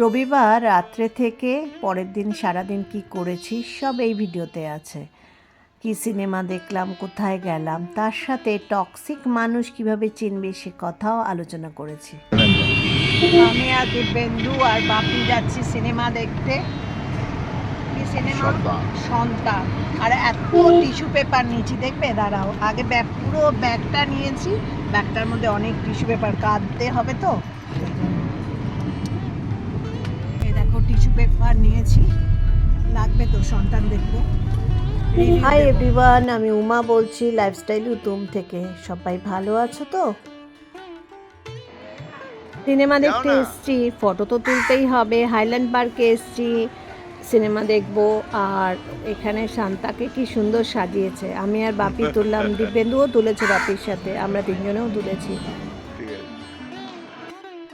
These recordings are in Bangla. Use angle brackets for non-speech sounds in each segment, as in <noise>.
রবিবার রাত্রে থেকে পরের দিন সারাদিন কি করেছি সব এই ভিডিওতে আছে। কি সিনেমা দেখলাম কোথায় গেলাম তার সাথে টক্সিক মানুষ কীভাবে চিনবে সে কথাও আলোচনা করেছি। আমি আর দিব্যেন্দু আর বাপি যাচ্ছি সিনেমা দেখতে। কি সিনেমা? সন্তান। সন্তান। আর এত টিস্যু পেপার নিয়েছি দেখবে? দাঁড়াও। আগে ব্যাগ পুরো ব্যাগটা নিয়েছি। ব্যাগটার মধ্যে অনেক টিস্যু পেপার কাঁদতে হবে তো? পেপার নিয়েছি। লাগবে তো সন্তান দেখব। হাই এভরিওয়ান আমি উমা বলছি লাইফস্টাইল উতুম থেকে। সবাই ভালো আছো তো? সিনেমা দেখতে। এসছি ফটো তো তুলতেই হবে হাইল্যান্ড পার্কে এসছি সিনেমা দেখব আর এখানে শান্তাকে কি সুন্দর সাজিয়েছে। আমি আর বাপি <laughs> তুললাম দিব্যেন্দুও তুলেছে বাপির সাথে আমরা তিনজনেও তুলেছি।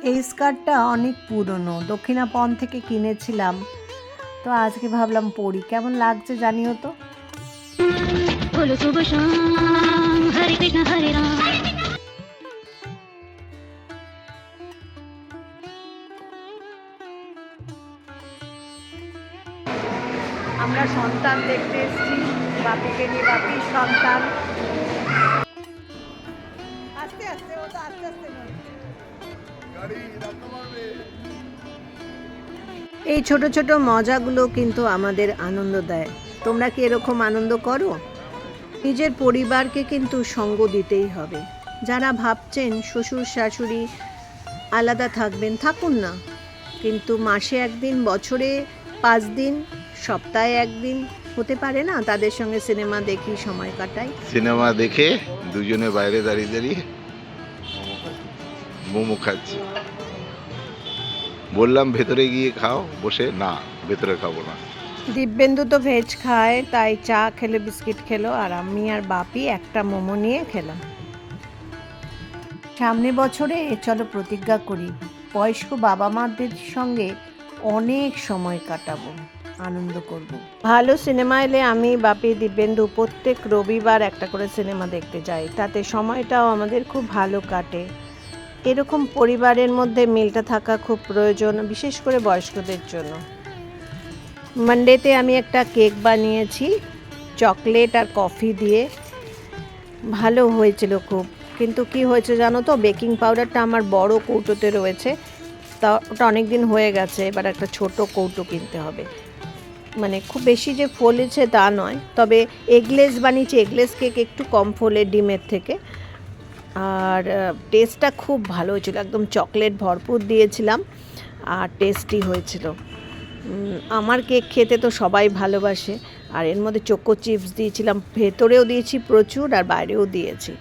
এই স্কার্টটা অনেক পুরনো দক্ষিণাপন থেকে কিনেছিলাম। তো আজকে ভাবলাম পড়ি কেমন লাগছে জানিও তো? আমরা সন্তান দেখতে এসেছি বাপিকে নিয়ে বাপি সন্তান। আস্তে আস্তে ও তো আস্তে আস্তে। এই ছোট ছোট মজাগুলো কিন্তু আমাদের আনন্দ দেয়। তোমরা কি এরকম আনন্দ করো? নিজের পরিবারকে কিন্তু সঙ্গ দিতেই হবে। যারা ভাবছেন শ্বশুর, শাশুড়ি আলাদা থাকবেন, থাকুন না। কিন্তু মাসে একদিন, বছরে পাঁচ দিন, সপ্তাহে একদিন হতে পারে না? তাদের সঙ্গে সিনেমা দেখি সময় কাটাই। সিনেমা দেখে দুজনে বাইরে দাঁড়িয়ে দাঁড়িয়ে মোমো খাচ্ছি। বললাম, ভেতরে গিয়ে খাও, বসে না, ভেতরে খাব না। দিব্যেন্দু তো ভেজ খায়, তাই চা খেলো, বিস্কিট খেলো, আর আমি আর বাপি একটা মোমো নিয়ে খেলাম। সামনে বছরে চলো প্রতিজ্ঞা করি, বয়স্ক বাবা মাদের সঙ্গে অনেক সময় কাটাবো, আনন্দ করব। ভালো সিনেমা এলে আমি, বাপি, দিব্যেন্দু প্রত্যেক রবিবার একটা করে সিনেমা দেখতে যাই, তাতে সময়টাও আমাদের খুব ভালো কাটে। এরকম পরিবারের মধ্যে মিলটা থাকা খুব প্রয়োজন, বিশেষ করে বয়স্কদের জন্য। মানডেতে আমি একটা কেক বানিয়েছি, চকলেট আর কফি দিয়ে। ভালো হয়েছিল খুব। কিন্তু কি হয়েছে জানো তো, বেকিং পাউডারটা আমার বড় কৌটোতে রয়েছে। তা ওটা অনেক দিন হয়ে গেছে, এবার একটা ছোট কৌটো কিনতে হবে। মানে খুব বেশি যে ফলেছে তা নয়, তবে এগলেস বানিয়েছি, এগলেস কেক একটু কম ফলে ডিমের থেকে। আর টেস্টটা খুব ভালো হয়েছিল। একদম চকলেট ভরপুর দিয়েছিলাম আর টেস্টি হয়েছিল। আমার কেক খেতে তো সবাই ভালোবাসে। আর এর মধ্যে চোকো চিপস দিয়েছিলাম। ভেতরেও দিয়েছি প্রচুর আর বাইরেও দিয়েছি।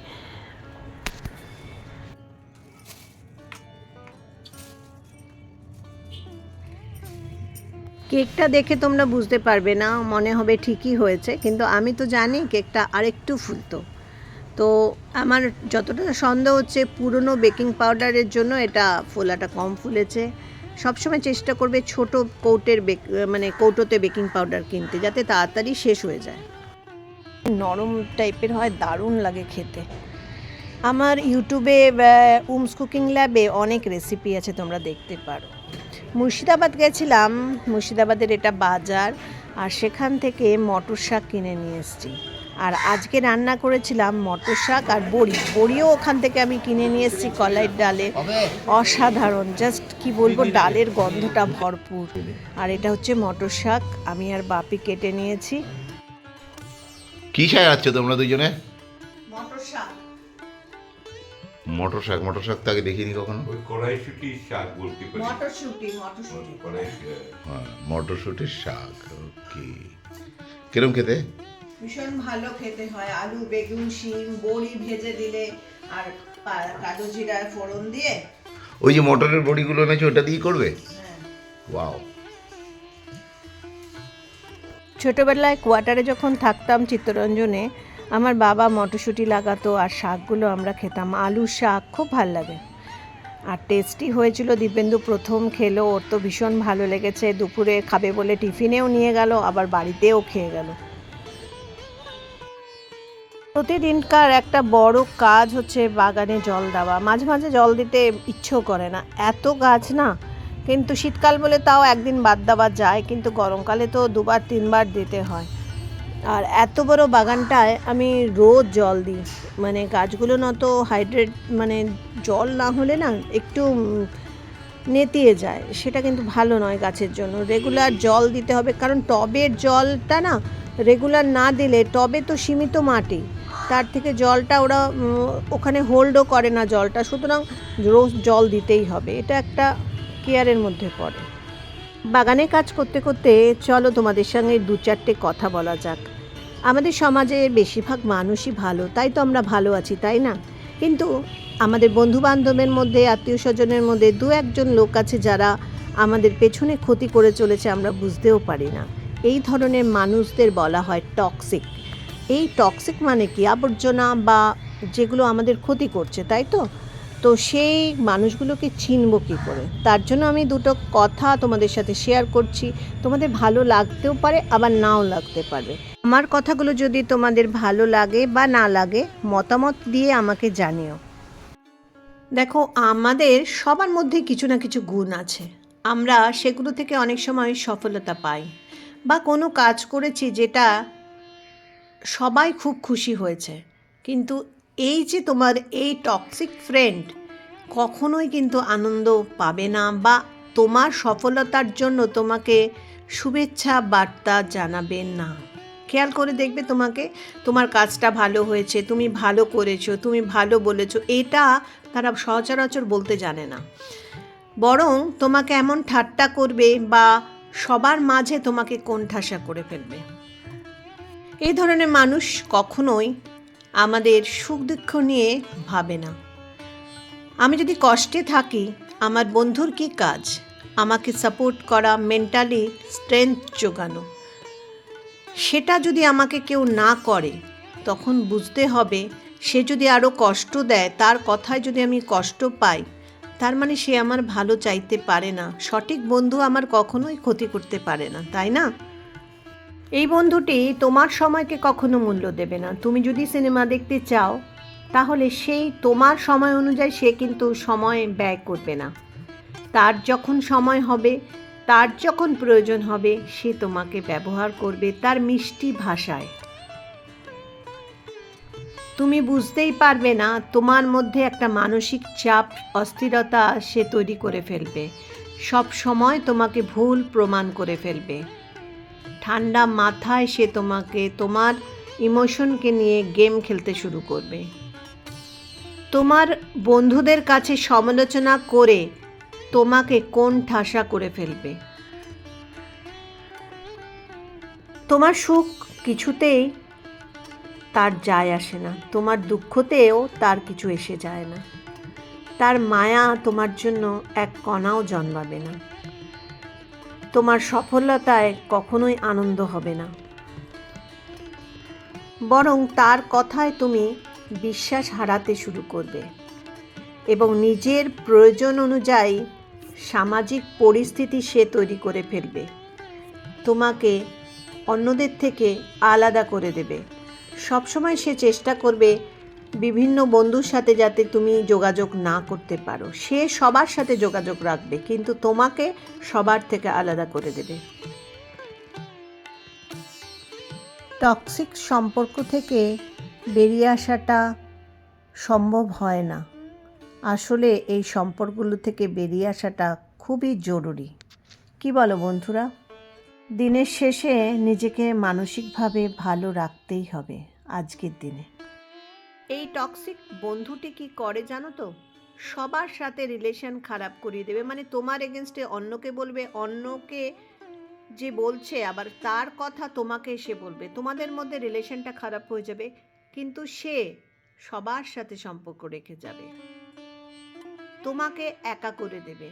কেকটা দেখে তোমরা বুঝতে পারবে না, মনে হবে ঠিকই হয়েছে। কিন্তু আমি তো জানি কেকটা আরেকটু ফুলতো। তো আমার যতটা সন্দেহ হচ্ছে পুরনো বেকিং পাউডারের জন্য এটা ফোলাটা কম ফুলেছে। সবসময় চেষ্টা করবে ছোট কৌটের বেক মানে কৌটোতে বেকিং পাউডার কিনতে যাতে তাড়াতাড়ি শেষ হয়ে যায়। নরম টাইপের হয় দারুণ লাগে খেতে। আমার ইউটিউবে উমস কুকিং ল্যাবে অনেক রেসিপি আছে তোমরা দেখতে পারো। মুর্শিদাবাদ গেছিলাম মুর্শিদাবাদের এটা বাজার আর সেখান থেকে মটর শাক কিনে নিয়ে এসেছি। আর আজকে রান্না করেছিলাম মটর শাক আর বড়ি। বড়িও ওখান থেকে আমি কিনে নিয়ে এসেছি কলাইয়ের ডালে। অসাধারণ জাস্ট কি বলব ডালের গন্ধটা ভরপুর। আর এটা হচ্ছে মটর শাক আমি আর বাপি কেটে নিয়েছি। কি সাজাচ্ছ তোমরা দুজনে? মটর শাক। মটর শাক মটর শাক তো আগে দেখিনি কখনো। ওই কড়াইশুটি শাক বলতে পারি। মটরশুঁটি মটরশুঁটি। কড়াইশুটি। হ্যাঁ মটরশুটির শাক ওকে। কিরম খেতে? ভীষণ ভালো খেতে হয়। আলু বেগুন শিম বড়ি ভেজে দিলে আর কালো জিরার ফোড়ন দিয়ে ওই যে মটরের বড়িগুলো এনেছো ওটা দিয়ে করবে? ওয়াও। ছোটোবেলায় কোয়ার্টারে যখন থাকতাম চিত্তরঞ্জনে আমার বাবা মটরশুঁটি লাগাতো আর শাকগুলো আমরা খেতাম। আলু শাক খুব ভালো লাগে। আর টেস্টি হয়েছিল দিব্যেন্দু প্রথম খেলো ওর তো ভীষণ ভালো লেগেছে। দুপুরে খাবে বলে টিফিনেও নিয়ে গেল আবার বাড়িতেও খেয়ে গেল। প্রতিদিনকার একটা বড় কাজ হচ্ছে বাগানে জল দেওয়া। মাঝে মাঝে জল দিতে ইচ্ছেও করে না। এত গাছ না, কিন্তু শীতকাল বলে তাও একদিন বাদ দেওয়া যায়, কিন্তু গরমকালে তো দুবার, তিনবার দিতে হয়। আর এত বড় বাগানটায় আমি রোজ জল দিই। মানে গাছগুলো না তো হাইড্রেট মানে জল না হলে না একটু নেতিয়ে যায়। সেটা কিন্তু ভালো নয় গাছের জন্য। রেগুলার জল দিতে হবে, কারণ টবের জলটা না রেগুলার না দিলে, টবে তো সীমিত মাটি। তার থেকে জলটা ওরা ওখানে হোল্ডও করে না জলটা, সুতরাং রোজ জল দিতেই হবে। এটা একটা কেয়ারের মধ্যে পড়ে। বাগানে কাজ করতে করতে চলো তোমাদের সঙ্গে দু চারটে কথা বলা যাক। আমাদের সমাজে বেশিরভাগ মানুষই ভালো, তাই তো আমরা ভালো আছি, তাই না? কিন্তু আমাদের বন্ধু বান্ধবের মধ্যে, আত্মীয় স্বজনের মধ্যে দু একজন লোক আছে যারা আমাদের পেছনে ক্ষতি করে চলেছে, আমরা বুঝতেও পারি না। এই ধরনের মানুষদের বলা হয় টক্সিক এই টক্সিক মানে কি? আবর্জনা বা যেগুলো আমাদের ক্ষতি করছে, তাই তো? তো সেই মানুষগুলোকে চিনব কী করে? তার জন্য আমি দুটো কথা তোমাদের সাথে শেয়ার করছি। তোমাদের ভালো লাগতেও পারে, আবার নাও লাগতে পারে। আমার কথাগুলো যদি তোমাদের ভালো লাগে বা না লাগে, মতামত দিয়ে আমাকে জানিও। দেখো, আমাদের সবার মধ্যে কিছু না কিছু গুণ আছে। আমরা সেগুলো থেকে অনেক সময় সফলতা পাই। বা কোনো কাজ করেছি যেটা সবাই খুব খুশি হয়েছে। কিন্তু এই যে তোমার এই টক্সিক ফ্রেন্ড কখনোই কিন্তু আনন্দ পাবে না বা তোমার সফলতার জন্য তোমাকে শুভেচ্ছা বার্তা জানাবে না। খেয়াল করে দেখবে তোমাকে, তোমার কাজটা ভালো হয়েছে, তুমি ভালো করেছ, তুমি ভালো বলেছ, এটা তারা সচরাচর বলতে জানে না। বরং তোমাকে এমন ঠাট্টা করবে বা সবার মাঝে তোমাকে কোণঠাসা করে ফেলবে। এই ধরনের মানুষ কখনোই আমাদের সুখ দুঃখ নিয়ে ভাবে না। আমি যদি কষ্টে থাকি, আমার বন্ধুর কি কাজ? আমাকে সাপোর্ট করা মেন্টালি স্ট্রেংথ যোগানো সেটা যদি আমাকে কেউ না করে, তখন বুঝতে হবে সে যদি আরও কষ্ট দেয়, তার কথায় যদি আমি কষ্ট পাই, তার মানে সে আমার ভালো চাইতে পারে না। সঠিক বন্ধু আমার কখনোই ক্ষতি করতে পারে না, তাই না? এই বন্ধুটি তোমার সময়কে কখনো মূল্য দেবে না। তুমি যদি সিনেমা দেখতে চাও, তাহলে সেই তোমার সময় অনুযায়ী সে কিন্তু সময় ব্যয় করবে না। তার যখন সময় হবে, তার যখন প্রয়োজন হবে, সে তোমাকে ব্যবহার করবে তার মিষ্টি ভাষায়। তুমি বুঝতেই পারবে না, তোমার মধ্যে একটা মানসিক চাপ, অস্থিরতা সে তৈরি করে ফেলবে। সব সময় তোমাকে ভুল প্রমাণ করে ফেলবে। ঠান্ডা মাথায় সে তোমাকে, তোমার ইমোশনকে নিয়ে গেম খেলতে শুরু করবে। তোমার বন্ধুদের কাছে সমালোচনা করে তোমাকে কোন ঠাসা করে ফেলবে। তোমার সুখ কিছুতেই তার যায় আসে না। তোমার দুঃখতেও তার কিছু এসে যায় না। তার মায়া তোমার জন্য এক কণাও জন্মাবে না। তোমার সফলতায় কখনোই আনন্দ হবে না। বরং তার কথায় তুমি বিশ্বাস হারাতে শুরু করবে এবং নিজের প্রয়োজন অনুযায়ী সামাজিক পরিস্থিতি সে তৈরি করে ফেলবে। তোমাকে অন্যদের থেকে আলাদা করে দেবে। সবসময় সে চেষ্টা করবে বিভিন্ন বন্ধুর সাথে যাতে তুমি যোগাযোগ না করতে পারো, সে সবার সাথে যোগাযোগ রাখবে, কিন্তু তোমাকে সবার থেকে আলাদা করে দেবে। টক্সিক সম্পর্ক থেকে বেরিয়ে আসাটা সম্ভব হয় না। আসলে এই সম্পর্কগুলো থেকে বেরিয়ে আসাটা খুবই জরুরি। কি বলো বন্ধুরা? দিনের শেষে নিজেকে মানসিকভাবে ভালো রাখতেই হবে আজকের দিনে। এই টক্সিক বন্ধুটি কি করে জানো তো? সবার সাথে রিলেশন খারাপ করিয়ে দেবে। মানে তোমার এগেনস্টে অন্যকে বলবে, অন্যকে যে বলছে, আবার তার কথা তোমাকে এসে বলবে। তোমাদের মধ্যে রিলেশনটা খারাপ হয়ে যাবে, কিন্তু সে সবার সাথে সম্পর্ক রেখে যাবে। তোমাকে একা করে দেবে।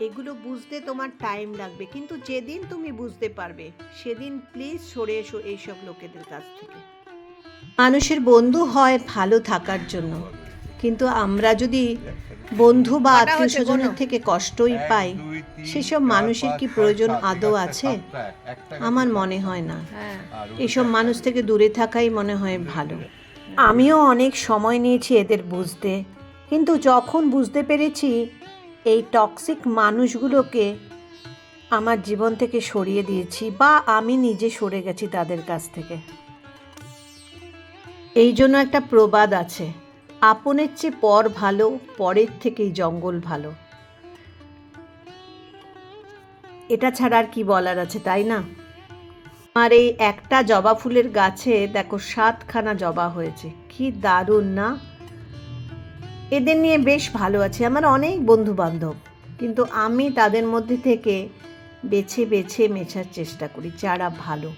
এগুলো বুঝতে তোমার টাইম লাগবে। কিন্তু যেদিন তুমি বুঝতে পারবে, সেদিন প্লিজ সরে এসো এইসব লোকেদের কাছ থেকে। মানুষের বন্ধু হয় ভালো থাকার জন্য। কিন্তু আমরা যদি বন্ধু বা আত্মীয় স্বজনের থেকে কষ্টই পাই সেসব মানুষের কি প্রয়োজন আদৌ আছে? আমার মনে হয় না। এসব মানুষ থেকে দূরে থাকাই মনে হয় ভালো। আমিও অনেক সময় নিয়েছি এদের বুঝতে। কিন্তু যখন বুঝতে পেরেছি এই টক্সিক মানুষগুলোকে আমার জীবন থেকে সরিয়ে দিয়েছি বা আমি নিজে সরে গেছি তাদের কাছ থেকে। এই জন্য একটা প্রবাদ আছে, আপনের চেয়ে পর ভালো, পরের থেকেই জঙ্গল ভালো। এটা ছাড়া আর কি বলার আছে, তাই না? আর এই একটা জবা ফুলের গাছে দেখো সাতখানা জবা হয়েছে, কি দারুণ না? এদের নিয়ে বেশ ভালো আছে, আমার অনেক বন্ধু বান্ধব কিন্তু আমি তাদের মধ্যে থেকে বেছে বেছে মেছার চেষ্টা করি, যারা ভালো।